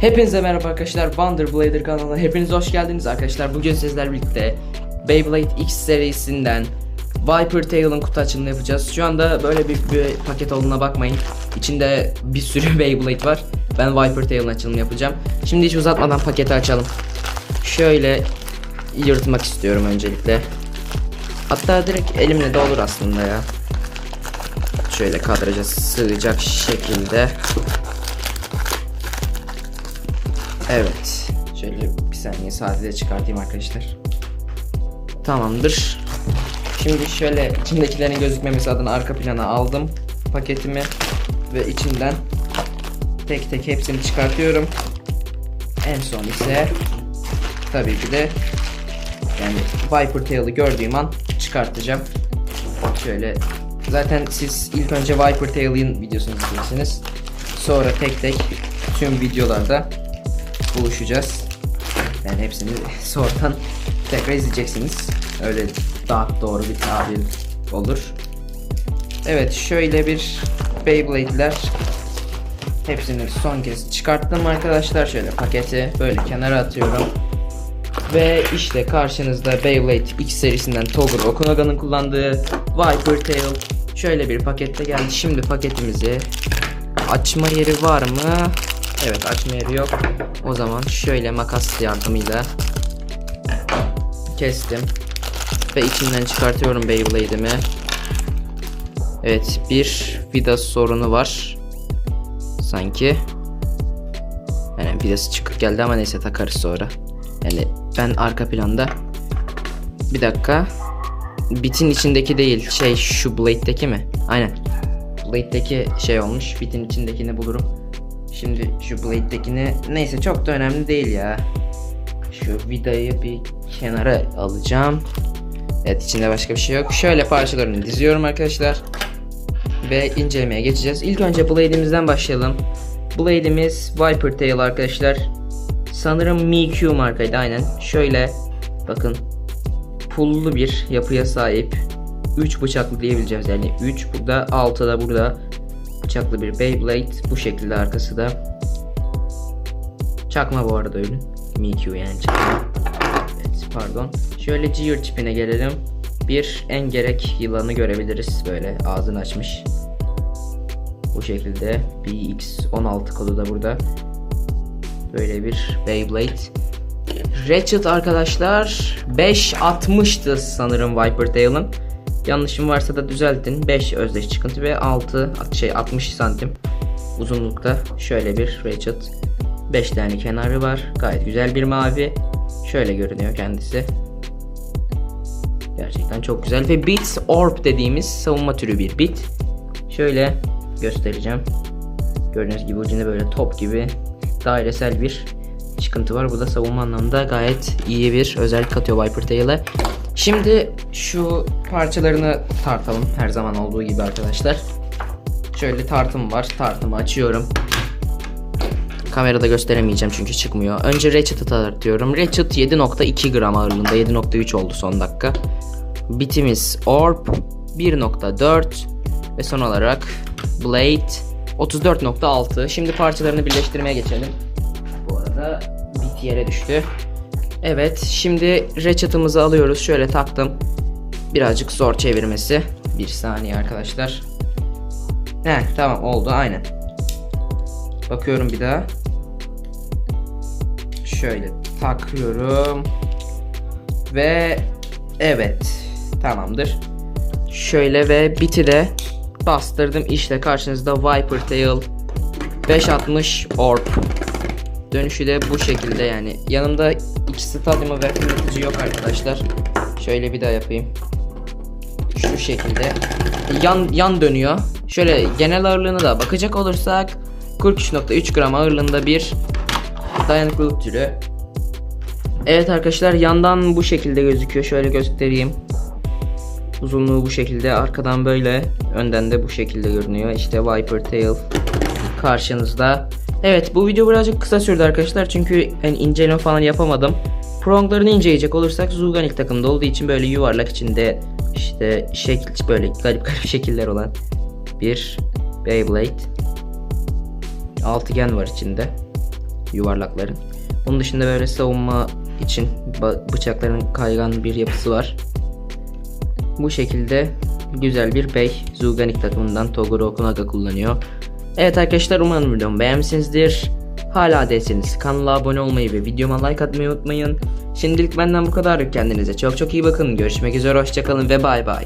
Hepinize merhaba arkadaşlar Wonder Blader kanalına hepiniz hoş geldiniz arkadaşlar. Bugün sizlerle birlikte Beyblade X serisinden Viper Tail'ın kutu açılımını yapacağız. Şu anda böyle büyük bir paket olduğuna bakmayın. İçinde bir sürü Beyblade var. Ben Viper Tail'ın açılımını yapacağım. Şimdi hiç uzatmadan paketi açalım. Şöyle yırtmak istiyorum öncelikle. Hatta direkt elimle de olur aslında ya. Şöyle kadraja sığacak şekilde Evet. Şöyle bir saniye sadece çıkartayım arkadaşlar. Tamamdır. Şimdi şöyle içindekilerin gözükmemesi adına arka plana aldım paketimi ve içinden tek tek hepsini çıkartıyorum. En son ise tabii ki de yani Viper Tail'ı gördüğüm an çıkartacağım. Şöyle zaten siz ilk önce Viper Tail'in videosunu izleyeceksiniz. Sonra tek tek tüm videolarda buluşacağız. Yani hepsini sonradan tekrar izleyeceksiniz. Öyle daha doğru bir tabir olur. Evet şöyle bir Beyblade'ler hepsini son kez çıkarttım arkadaşlar. Şöyle paketi böyle kenara atıyorum. Ve işte karşınızda Beyblade X serisinden Toguro Okunaga'nın kullandığı Viper Tail şöyle bir pakette geldi. Şimdi paketimizi açma yeri var mı? Evet açma yeri yok. O zaman şöyle makas yardımıyla kestim. Ve içinden çıkartıyorum Beyblade'imi. Evet bir vida sorunu var. Sanki. Yani vidası çıkıp geldi ama neyse takarız sonra. Yani ben arka planda bir dakika bitin içindeki değil şey şu blade'deki mi? Aynen. Blade'deki şey olmuş. Bitin içindekini bulurum. Şimdi şu blade'dekini neyse çok da önemli değil ya. Şu vidayı bir kenara alacağım. Evet içinde başka bir şey yok. Şöyle parçalarını diziyorum arkadaşlar. Ve incelemeye geçeceğiz. İlk önce blade'imizden başlayalım. Blade'imiz Viper Tail arkadaşlar. Sanırım MiQ markaydı aynen. Şöyle bakın pullu bir yapıya sahip. 3 bıçaklı diyebileceğiz yani 3 burada 6 da burada bıçaklı bir Beyblade. Bu şekilde arkası da çakma bu arada ürün MiQ yani çakma. Evet pardon. Şöyle gear tipine gelelim. Bir engerek yılanı görebiliriz. Böyle ağzını açmış. Bu şekilde BX16 kodu da burada. Böyle bir Beyblade. Ratchet arkadaşlar 5.60'tı sanırım Viper Tail'ın Yanlışım varsa da düzeltin. 5 özdeş çıkıntı ve 6 şey 60 santim uzunlukta şöyle bir Ratchet. 5 tane kenarı var. Gayet güzel bir mavi. Şöyle görünüyor kendisi. Gerçekten çok güzel ve Bit Orb dediğimiz savunma türü bir bit. Şöyle göstereceğim. Gördüğünüz gibi ucunda böyle top gibi dairesel bir çıkıntı var. Bu da savunma anlamında gayet iyi bir özellik katıyor Viper Tail'e. Şimdi şu parçalarını tartalım her zaman olduğu gibi arkadaşlar. Şöyle tartım var. Tartımı açıyorum. Kamerada gösteremeyeceğim çünkü çıkmıyor. Önce Ratchet'ı tartıyorum. Ratchet 7.2 gram ağırlığında 7.3 oldu son dakika. Bitimiz Orb 1.4 ve son olarak Blade 34.6. Şimdi parçalarını birleştirmeye geçelim. Bu arada bit yere düştü. Evet şimdi Ratchet'ımızı alıyoruz. Şöyle taktım. Birazcık zor çevirmesi. Bir saniye arkadaşlar. He tamam oldu aynen. Bakıyorum bir daha. Şöyle takıyorum. Ve evet tamamdır. Şöyle ve biti de bastırdım. İşte karşınızda Viper Tail 560 Orb. Dönüşü de bu şekilde yani. Yanımda iki stadyumu ve fırlatıcı yok arkadaşlar. Şöyle bir daha yapayım. Şu şekilde. Yan yan dönüyor. Şöyle genel ağırlığına da bakacak olursak 43.3 gram ağırlığında bir dayanıklılık türü. Evet arkadaşlar yandan bu şekilde gözüküyor. Şöyle göstereyim. Uzunluğu bu şekilde. Arkadan böyle. Önden de bu şekilde görünüyor. İşte Viper Tail karşınızda. Evet bu video birazcık kısa sürdü arkadaşlar. Çünkü hani inceleme falan yapamadım. Pronglarını inceleyecek olursak Zulgan ilk takımda olduğu için böyle yuvarlak içinde işte şekil böyle garip garip şekiller olan bir Beyblade. Altıgen var içinde. yuvarlakların. Onun dışında böyle savunma için bıçakların kaygan bir yapısı var. Bu şekilde güzel bir bey Zulganik takımından Toguro Okunaga kullanıyor. Evet arkadaşlar umarım videomu beğenmişsinizdir. Hala değilseniz kanala abone olmayı ve videoma like atmayı unutmayın. Şimdilik benden bu kadar. Kendinize çok çok iyi bakın. Görüşmek üzere hoşçakalın ve bay bay.